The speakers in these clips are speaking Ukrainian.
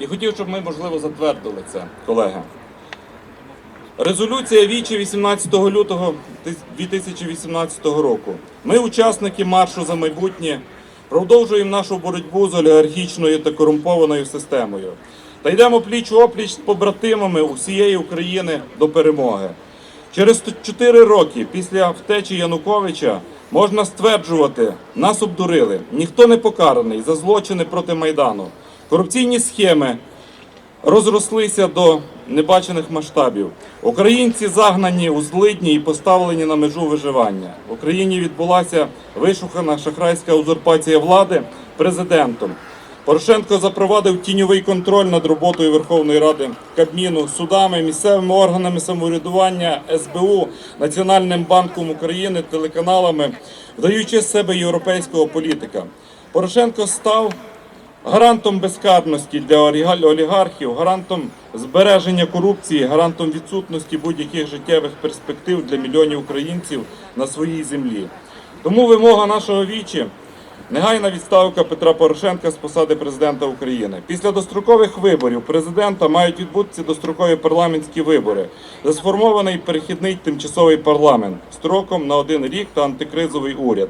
І хотів, щоб ми, можливо, затвердили це, колеги. Резолюція Вічі 18 лютого 2018 року. Ми, учасники маршу за майбутнє, продовжуємо нашу боротьбу з олігархічною та корумпованою системою. Та йдемо пліч опліч з побратимами усієї України до перемоги. Через 4 роки після втечі Януковича можна стверджувати, нас обдурили. Ніхто не покараний за злочини проти Майдану. Корупційні схеми розрослися до небачених масштабів. Українці загнані у злидні і поставлені на межу виживання. В Україні відбулася вишукана шахрайська узурпація влади президентом. Порошенко запровадив тіньовий контроль над роботою Верховної Ради Кабміну, судами, місцевими органами самоврядування, СБУ, Національним банком України, телеканалами, вдаючи з себе європейського політика. Порошенко став гарантом безкарності для оліга- олігархів, гарантом збереження корупції, гарантом відсутності будь-яких життєвих перспектив для мільйонів українців на своїй землі. Тому вимога нашого вічі негайна відставка Петра Порошенка з посади президента України. Після дострокових виборів президента мають відбутися дострокові парламентські вибори, за сформований перехідний тимчасовий парламент строком на один рік та антикризовий уряд.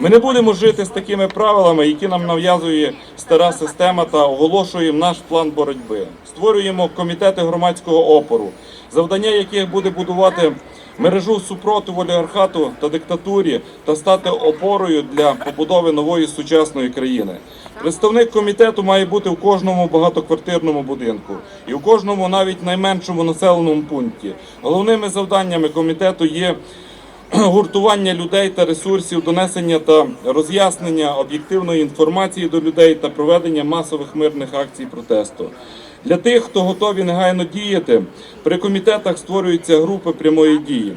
Ми не будемо жити з такими правилами, які нам нав'язує стара система, та оголошуємо наш план боротьби. Створюємо комітети громадського опору, завдання яких буде будувати мережу супротиву олігархату та диктатурі та стати опорою для побудови нової сучасної країни. Представник комітету має бути у кожному багатоквартирному будинку і у кожному навіть найменшому населеному пункті. Головними завданнями комітету є гуртування людей та ресурсів, донесення та роз'яснення об'єктивної інформації до людей та проведення масових мирних акцій протесту. Для тих, хто готові негайно діяти, при комітетах створюються групи прямої дії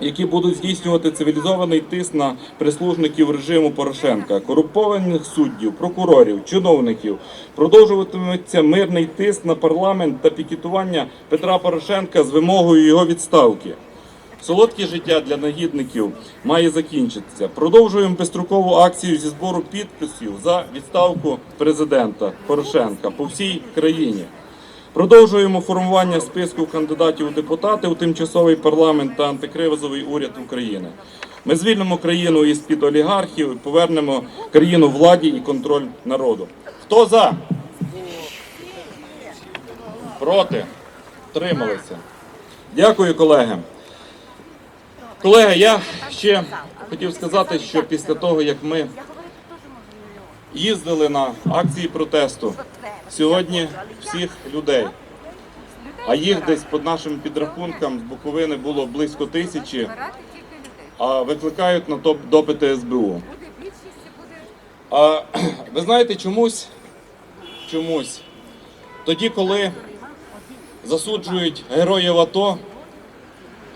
які будуть здійснювати цивілізований тиск на прислужників режиму Порошенка, корумпованих суддів, прокурорів, чиновників. Продовжуватиметься мирний тиск на парламент та пікетування Петра Порошенка з вимогою його відставки. Солодке життя для негідників має закінчитися. Продовжуємо безстрокову акцію зі збору підписів за відставку президента Порошенка по всій країні. Продовжуємо формування списку кандидатів у депутати у тимчасовий парламент та антикризовий уряд України. Ми звільнимо країну із під олігархів і повернемо країну владі і контроль народу. Хто за? Проти? Трималися. Дякую, колеги. Колеги, я ще хотів сказати, що після того, як ми їздили на акції протесту, сьогодні всіх людей, а їх десь під нашим підрахункам з Буковини було близько тисячі, а викликають на топ допити СБУ. А ви знаєте, чомусь, чомусь, тоді, коли засуджують героїв АТО,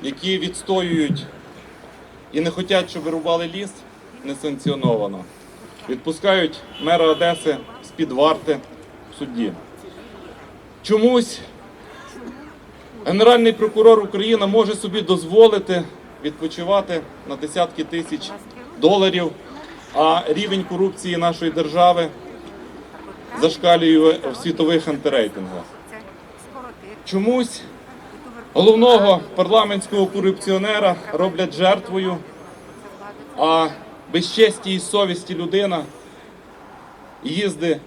які відстоюють і не хочуть, щоб вирубали ліс несанкціоновано, відпускають мера Одеси з-під варти в суді. Чомусь Генеральний прокурор України може собі дозволити відпочивати на десятки тисяч доларів, а рівень корупції нашої держави зашкалює в світових антирейтингах. Чомусь головного парламентського корупціонера роблять жертвою, а без честі і совісті людина їздить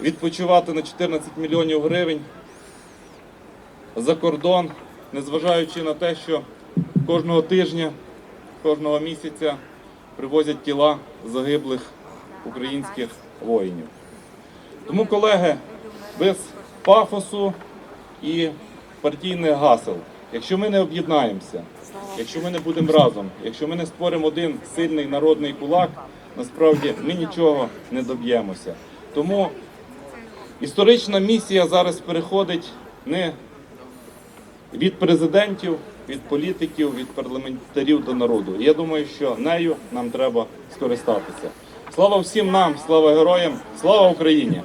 відпочивати на 14 мільйонів гривень за кордон, незважаючи на те, що кожного тижня, кожного місяця привозять тіла загиблих українських воїнів. Тому, колеги, без пафосу і партійних гасел, якщо ми не об'єднаємося, якщо ми не будемо разом, якщо ми не створимо один сильний народний кулак, насправді ми нічого не доб'ємося. Тому історична місія зараз переходить не від президентів, від політиків, від парламентарів до народу. Я думаю, що нею нам треба скористатися. Слава всім нам, слава героям, слава Україні!